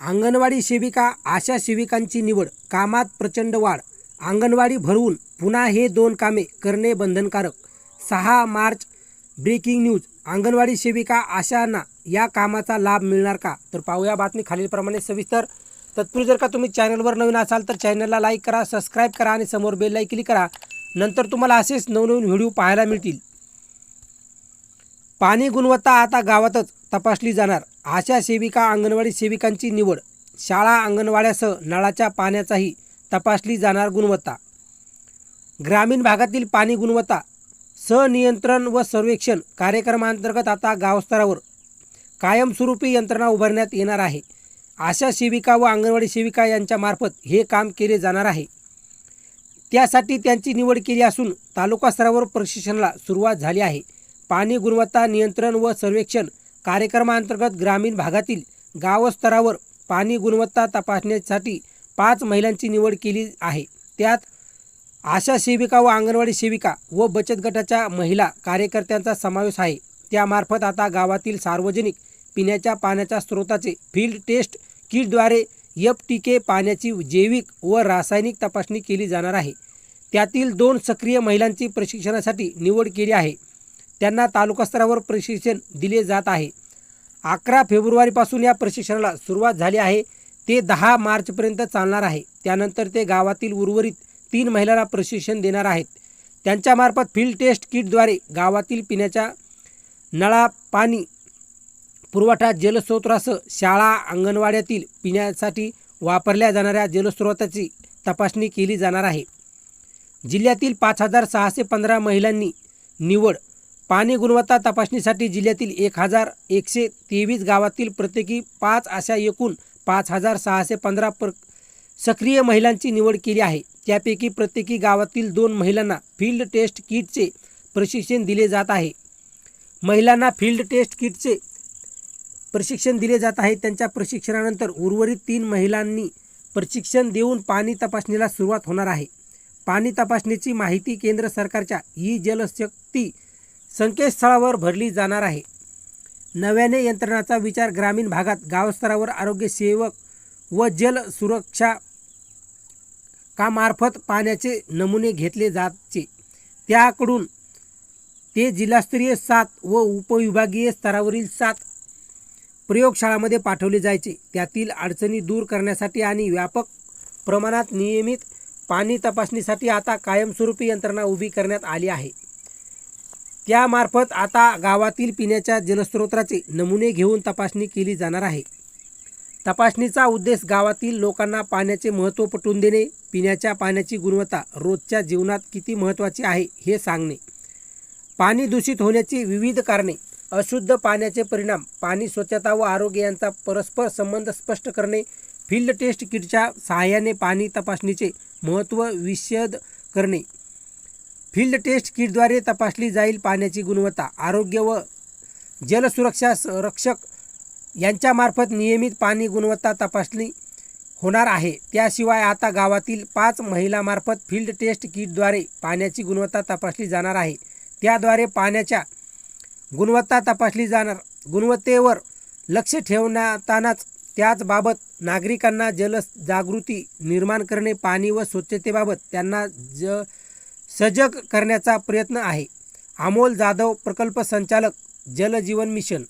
अंगणवाडी सेविका आशा सेविकांची निवड कामात प्रचंड वाढ. अंगणवाडी भरवून पुन्हा हे दोन कामे करणे बंधनकारक. सहा मार्च ब्रेकिंग न्यूज. अंगणवाडी सेविका आशांना या कामाचा लाभ मिळणार का? तर पाहूया बातमी खालीलप्रमाणे सविस्तर. तत्पूर्वी जर का तुम्ही चॅनलवर नवीन असाल तर चॅनलला लाईक करा सबस्क्राईब करा आणि समोर बेल क्लिक करा. नंतर तुम्हाला असेच नवनवीन व्हिडिओ पाहायला मिळतील. पाणी गुणवत्ता आता गावातच तपासली जाणार. आशा सेविका अंगणवाडी सेविकांची निवड. शाळा अंगणवाड्यासह नळाच्या पाण्याचाही तपासली जाणार गुणवत्ता. ग्रामीण भागातील पाणी गुणवत्ता सनियंत्रण व सर्वेक्षण कार्यक्रमांतर्गत आता गावस्तरावर कायमस्वरूपी यंत्रणा उभारण्यात येणार आहे. आशा सेविका व अंगणवाडी सेविका यांच्यामार्फत हे काम केले जाणार आहे. त्यासाठी त्यांची निवड केली असून तालुका स्तरावर प्रशिक्षणाला सुरुवात झाली आहे. पाणी गुणवत्ता नियंत्रण व सर्वेक्षण कार्यक्रमांतर्गत ग्रामीण भागातील गावस्तरावर पाणी गुणवत्ता तपासण्यासाठी पाच महिलांची निवड केली आहे. त्यात आशा सेविका व अंगणवाडी सेविका व बचत गटाच्या महिला कार्यकर्त्यांचा समावेश आहे. त्यामार्फत आता गावातील सार्वजनिक पिण्याच्या पाण्याच्या स्रोताचे फील्ड टेस्ट किटद्वारे एफ टी के पाण्याची जैविक व रासायनिक तपासणी केली जाणार आहे. त्यातील दोन सक्रिय महिलांची प्रशिक्षणासाठी निवड केली आहे. त्यांना तालुकास्तरावर प्रशिक्षण दिले जात आहे. अकरा फेब्रुवारीपासून या प्रशिक्षणाला सुरुवात झाली आहे. ते दहा मार्चपर्यंत चालणार आहे. त्यानंतर ते गावातील उर्वरित तीन महिलांना प्रशिक्षण देणार आहेत. त्यांच्यामार्फत फील्ड टेस्ट किटद्वारे गावातील पिण्याच्या नळा पाणी पुरवठा जलस्रोतासह शाळा अंगणवाड्यातील पिण्यासाठी वापरल्या जाणाऱ्या जलस्रोताची तपासणी केली जाणार आहे. जिल्ह्यातील पाच हजार सहाशे पंधरा महिलांनी निवड पाणी गुणवत्ता तपासणीसाठी जिल्ह्यातील एक हजार एकशे तेवीस गावातील प्रत्येकी पाच अशा एकूण पाच हजार सहाशे पंधरा प्र सक्रिय महिलांची निवड केली आहे. त्यापैकी प्रत्येकी गावातील दोन महिलांना फील्ड टेस्ट किटचे प्रशिक्षण दिले जात आहे. महिलांना फील्ड टेस्ट किटचे प्रशिक्षण दिले जात आहे. त्यांच्या प्रशिक्षणानंतर उर्वरित तीन महिलांनी प्रशिक्षण देऊन पाणी तपासणीला सुरुवात होणार आहे. पाणी तपासणीची माहिती केंद्र सरकारच्या ई जलशक्ती संकेतस्थळावर भरली जाणार आहे. नव्याने यंत्रणाचा विचार ग्रामीण भागात गावस्तरावर आरोग्य सेवक व जल सुरक्षा कामार्फत पाण्याचे नमुने घेतले जातचे त्याकडून ते जिल्हास्तरीय सात व उपविभागीय स्तरावरील सात प्रयोगशाळामध्ये पाठवले जायचे. त्यातील अडचणी दूर करण्यासाठी आणि व्यापक प्रमाणात नियमित पाणी तपासणीसाठी आता कायमस्वरूपी यंत्रणा उभी करण्यात आली आहे. त्यामार्फत आता गावातील पिण्याच्या जलस्रोताचे नमुने घेऊन तपासणी केली जाणार आहे. तपासणीचा उद्देश गावातील लोकांना पाण्याचे महत्त्व पटवून देणे पिण्याच्या पाण्याची गुणवत्ता रोजच्या जीवनात किती महत्त्वाची आहे हे सांगणे. पाणी दूषित होण्याची विविध कारणे अशुद्ध पाण्याचे परिणाम पाणी स्वच्छता व आरोग्य यांचा परस्पर संबंध स्पष्ट करणे फील्ड टेस्ट किटच्या सहाय्याने पाणी तपासणीचे महत्त्व विशद करणे फील्ड टेस्ट किटद्वारे तपासली जाईल पाण्याची गुणवत्ता आरोग्य व जलसुरक्षा संरक्षक यांच्यामार्फत नियमित पाणी गुणवत्ता तपासणी होणार आहे. त्याशिवाय आता गावातील पाच महिलामार्फत फील्ड टेस्ट किटद्वारे पाण्याची गुणवत्ता तपासली जाणार आहे. त्याद्वारे पाण्याच्या गुणवत्ता तपासली जाणार गुणवत्तेवर लक्ष ठेवण्यातानाच त्याचबाबत नागरिकांना जल जागृती निर्माण करणे पाणी व स्वच्छतेबाबत त्यांना ज सजग करण्याचा प्रयत्न आहे. अमोल जाधव प्रकल्प संचालक जलजीवन मिशन